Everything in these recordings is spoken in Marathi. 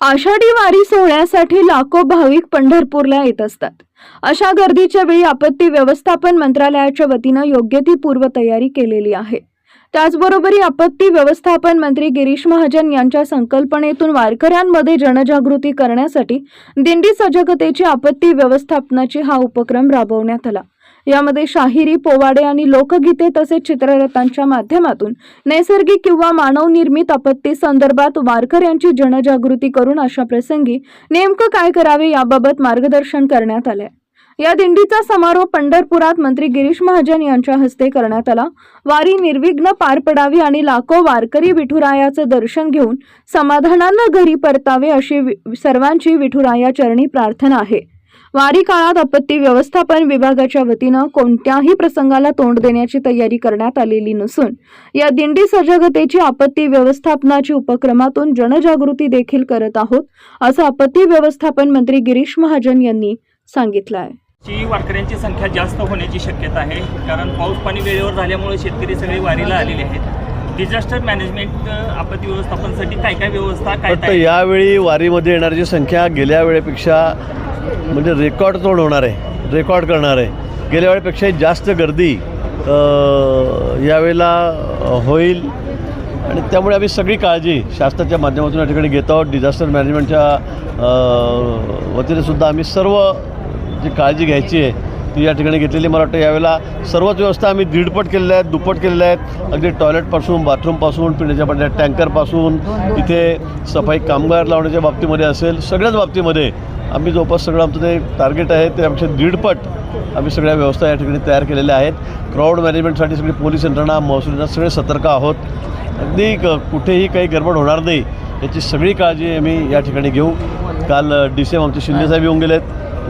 आषाढी वारी सोहळ्यासाठी लाखो भाविक पंढरपूरला येत असतात. अशा गर्दीच्या वेळी आपत्ती व्यवस्थापन मंत्रालयाच्या वतीनं योग्य ती पूर्वतयारी केलेली आहे. त्याचबरोबर आपत्ती व्यवस्थापन मंत्री गिरीश महाजन यांच्या संकल्पनेतून वारकऱ्यांमध्ये जनजागृती करण्यासाठी दिंडी सजगतेची आपत्ती व्यवस्थापनाची हा उपक्रम राबवण्यात आला. यामध्ये शाहिरी पोवाडे आणि लोकगीते तसेच चित्ररथांच्या माध्यमातून नैसर्गिक किंवा मानवनिर्मित आपत्ती संदर्भात वारकऱ्यांची जनजागृती करून अशा प्रसंगी नेमकं काय करावे याबाबत मार्गदर्शन करण्यात आले या दिंडीचा समारोप पंढरपुरात मंत्री गिरीश महाजन यांच्या हस्ते करण्यात आला. वारी निर्विघ्न पार पडावी आणि लाखो वारकरी विठुरायाचं दर्शन घेऊन समाधानानं घरी परतावे अशी वि- सर्वांची विठुराया चरणी प्रार्थना आहे. वारी काळात आपत्ती व्यवस्थापन विभागाच्या वतीनं कोणत्याही प्रसंगाला तोंड देण्याची तयारी करण्यात आलेली नसून या दिंडी सजगतेची आपत्ती व्यवस्थापनाची उपक्रमातून जनजागृती देखील करत आहोत असं आपत्ती व्यवस्थापन मंत्री गिरीश महाजन यांनी सांगितलं आहे ची वारकऱ्यांची संख्या जास्त होण्याची शक्यता आहे कारण पाऊस पाणी वेळेवर झाल्यामुळे शेतकरी सगळे वारीला आलेले आहेत. डिझास्टर मॅनेजमेंट आपत्ती व्यवस्थापनासाठी काय काय व्यवस्था काय यावेळी वारीमध्ये येणाऱ्याची संख्या गेल्या वेळेपेक्षा म्हणजे रेकॉर्ड तोड होणार आहे रेकॉर्ड करणार आहे. गेल्या वेळेपेक्षा जास्त गर्दी यावेळेला होईल. आणि त्यामुळे आम्ही सगळी काळजी शासनाच्या माध्यमातून या ठिकाणी घेत आहोत. डिझास्टर मॅनेजमेंटच्या वतीनेसुद्धा वतीने सुद्धा आम्ही सर्व जी काळजी घ्यायची आहे ती या ठिकाणी घेतलेली मला वाटतं यावेळेला सर्वच व्यवस्था आम्ही दीडपट केलेल्या आहेत दुप्पट केलेल्या आहेत. अगदी टॉयलेटपासून बाथरूमपासून पिण्याच्या पाण्याच्या टँकरपासून इथे सफाई कामगार लावण्याच्या बाबतीमध्ये असेल सगळ्याच बाबतीमध्ये आम्ही जवळपास सगळं आमचं ते टार्गेट आहे त्यापेक्षा दीडपट आम्ही सगळ्या व्यवस्था या ठिकाणी तयार केलेल्या आहेत. क्राऊड मॅनेजमेंटसाठी सगळी पोलीस यंत्रणा महसूल यंत्रणा सगळे सतर्क आहोत. अगदी क- कुठेही काही गडबड होणार नाही याची सगळी काळजी आम्ही या ठिकाणी घेऊ. काल डी सी एम आमचे शिंदेसाहेब येऊन आहेत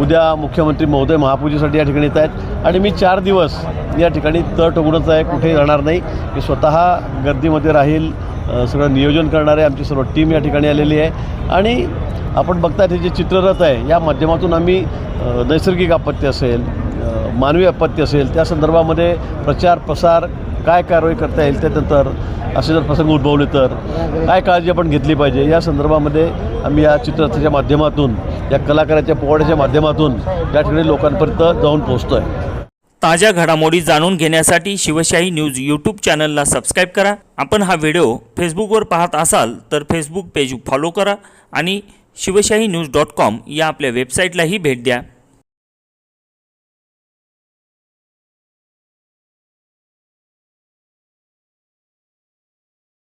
उद्या मुख्यमंत्री महोदय महापूजेसाठी या ठिकाणी येत आहेत. आणि मी चार दिवस या ठिकाणी तट उघडच आहे कुठेही राहणार नाही. मी स्वतः गर्दीमध्ये राहील सगळं नियोजन करणारे आमची सर्व टीम या ठिकाणी आलेली आहे. आणि आपण बघताय हे जे चित्ररथ आहे या माध्यमातून आम्ही नैसर्गिक आपत्ती असेल मानवी आपत्ती असेल त्या संदर्भामध्ये प्रचार प्रसार काय कारवाई करता येईल त्यानंतर असे जर प्रसंग उद्भवले तर काय काळजी आपण घेतली पाहिजे? या संदर्भामध्ये आम्ही या चित्ररथाच्या माध्यमातून या कलाकाराच्या पोवाड्याच्या माध्यमातून या ठिकाणी लोकांपर्यंत जाऊन पोहोचतो आहे ताज्या घडामोडी जाणून घेण्यासाठी शिवशाही न्यूज यूट्यूब चॅनलला सबस्क्राईब करा. आपण हा व्हिडिओ फेसबुकवर पाहत असाल तर फेसबुक पेज फॉलो करा आणि शिवशाही न्यूज डॉट कॉम या आपल्या वेबसाईटलाही भेट द्या.